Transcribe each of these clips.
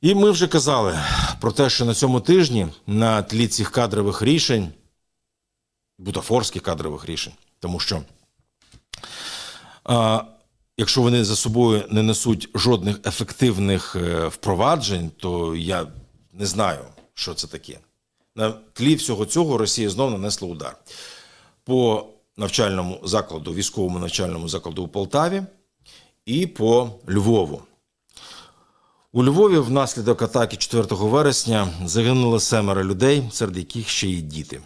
І ми вже казали про те, що на цьому тижні на тлі цих кадрових рішень, бутафорських кадрових рішень, тому що а, якщо вони за собою не несуть жодних ефективних е, впроваджень, то я не знаю, що це таке. На тлі всього цього Росія знову нанесла удар по навчальному закладу, військовому навчальному закладу у Полтаві і по Львову. У Львові внаслідок атаки 4 вересня загинуло семеро людей, серед яких ще й діти.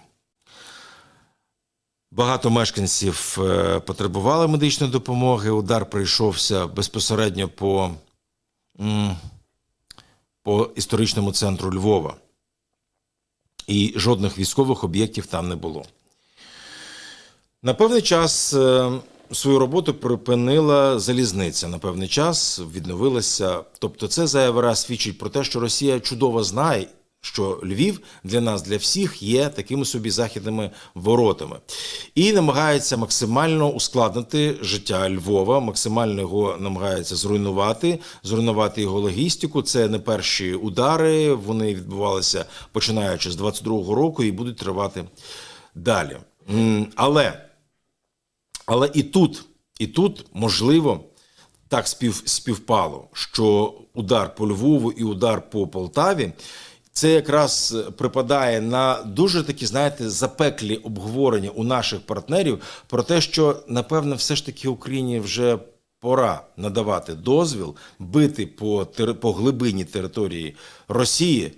Багато мешканців е, потребували медичної допомоги. Удар прийшовся безпосередньо по, по історичному центру Львова. І жодних військових об'єктів там не було. На певний час е, свою роботу припинила залізниця. На певний час відновилася. Тобто, це заява свідчить про те, що Росія чудово знає, що Львів для нас, для всіх, є такими собі західними воротами, і намагається максимально ускладнити життя Львова, максимально його намагається зруйнувати, зруйнувати його логістику. Це не перші удари. Вони відбувалися починаючи з 22-го року і будуть тривати далі. Але але і тут, і тут можливо так спів, співпало, що удар по Львову і удар по Полтаві. Це якраз припадає на дуже такі, знаєте, запеклі обговорення у наших партнерів про те, що напевно, все ж таки Україні вже пора надавати дозвіл бити по, по глибині території Росії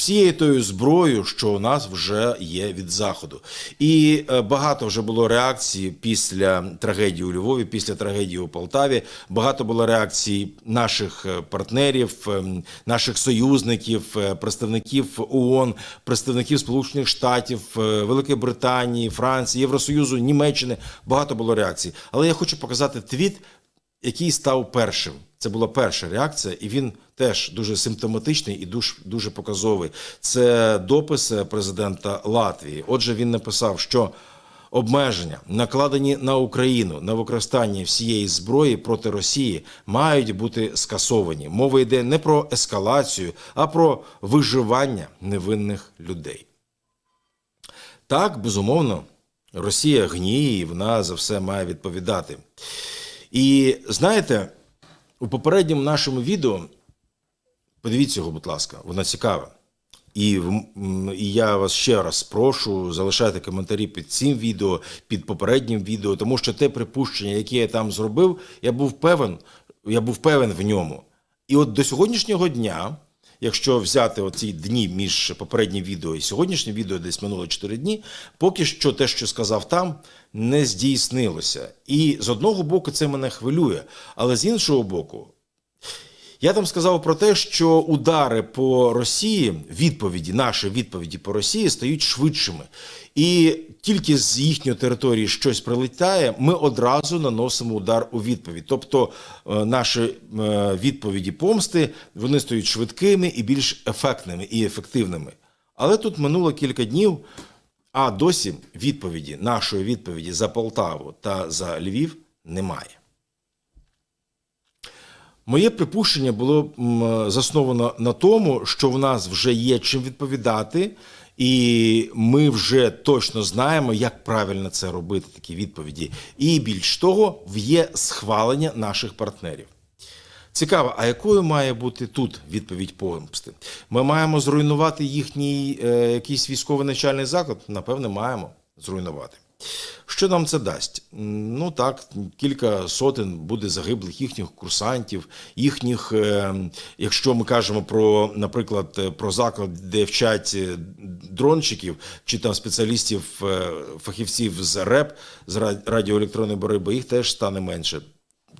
всією тою зброєю, що у нас вже є від заходу, і е, багато вже було реакцій після трагедії у Львові, після трагедії у Полтаві. Багато було реакцій наших е, партнерів, ем, наших союзників, е, представників ООН, представників Сполучених Штатів, Великої Британії, Франції, Євросоюзу, Німеччини. Багато було реакцій. Але я хочу показати твіт, який став першим. Це була перша реакція, і він теж дуже симптоматичний і дуже, дуже показовий. Це допис президента Латвії. Отже, він написав, що обмеження, накладені на Україну на використання всієї зброї проти Росії, мають бути скасовані. Мова йде не про ескалацію, а про виживання невинних людей. Так, безумовно, Росія гніє, і вона за все має відповідати. І знаєте, у попередньому нашому відео, подивіться його, будь ласка, воно цікаве. І, і я вас ще раз прошу залишайте коментарі під цим відео, під попереднім відео, тому що те припущення, яке я там зробив, я був певен, я був певен в ньому. І от до сьогоднішнього дня, якщо взяти оці дні між попереднім відео і сьогоднішнім відео, десь минуло 4 дні, поки що те, що сказав там, не здійснилося. І з одного боку це мене хвилює, але з іншого боку, я там сказав про те, що удари по Росії, відповіді, наші відповіді по Росії стають швидшими. І тільки з їхньої території щось прилітає, ми одразу наносимо удар у відповідь. Тобто е, наші е, відповіді помсти вони стають швидкими і більш ефектними і ефективними. Але тут минуло кілька днів, а досі відповіді, нашої відповіді за Полтаву та за Львів немає. Моє припущення було засновано на тому, що в нас вже є чим відповідати, і ми вже точно знаємо, як правильно це робити, такі відповіді. І більш того, є схвалення наших партнерів. Цікаво, а якою має бути тут відповідь помсти? Ми маємо зруйнувати їхній е, якийсь військовий навчальний заклад? Напевне, маємо зруйнувати. Що нам це дасть? Ну так, кілька сотень буде загиблих їхніх курсантів, їхніх, е, якщо ми кажемо про, наприклад, е, про заклад, де вчать е, дрончиків чи там спеціалістів, фахівців з РЕП, з ра- радіоелектронної боротьби, їх теж стане менше.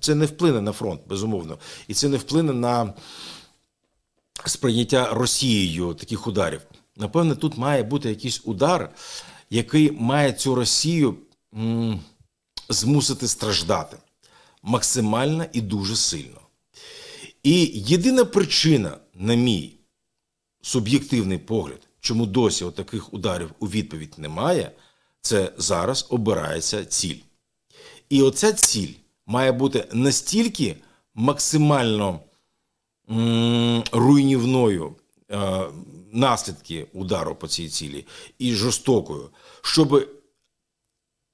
Це не вплине на фронт, безумовно, і це не вплине на сприйняття Росією таких ударів. Напевне, тут має бути якийсь удар, який має цю Росію м, змусити страждати максимально і дуже сильно. І єдина причина, на мій суб'єктивний погляд, чому досі таких ударів у відповідь немає, це зараз обирається ціль. І оця ціль має бути настільки максимально м, руйнівною наслідки удару по цій цілі і жорстокою, щоб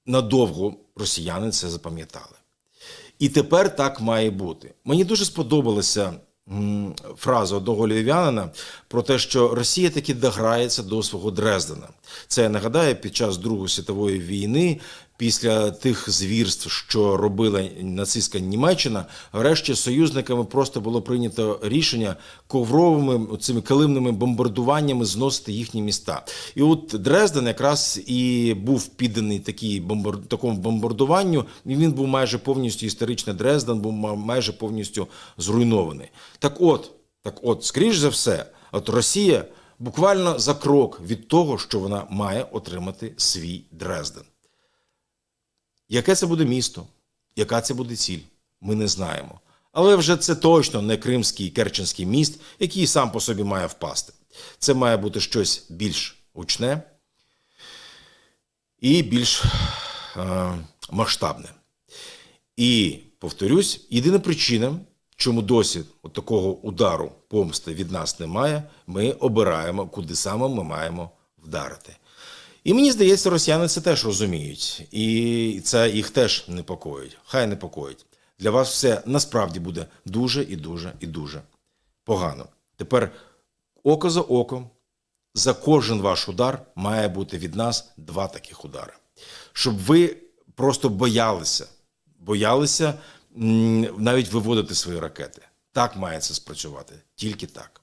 надовго росіяни це запам'ятали. І тепер так має бути. Мені дуже сподобалася фраза одного львів'янина про те, що Росія таки дограється до свого Дрездена. Це я нагадаю під час Другої світової війни. Після тих звірств, що робила нацистська Німеччина, врешті союзниками просто було прийнято рішення ковровими цими килимними бомбардуваннями зносити їхні міста. І от Дрезден якраз і був підданий такій бомбар... такому бомбардуванню. І він був майже повністю історичний Дрезден, був майже повністю зруйнований. Так от, так от, скоріш за все, от Росія буквально за крок від того, що вона має отримати свій Дрезден. Яке це буде місто? Яка це буде ціль? Ми не знаємо. Але вже це точно не Кримський Керченський міст, який сам по собі має впасти. Це має бути щось більш гучне і більш е, масштабне. І повторюсь, єдина причина, чому досі от такого удару помсти від нас немає, ми обираємо, куди саме ми маємо вдарити. І мені здається, росіяни це теж розуміють, і це їх теж непокоїть. Хай непокоїть. Для вас все насправді буде дуже і дуже і дуже погано. Тепер око за оком, за кожен ваш удар має бути від нас два таких удари. Щоб ви просто боялися, боялися навіть виводити свої ракети. Так має це спрацювати, тільки так.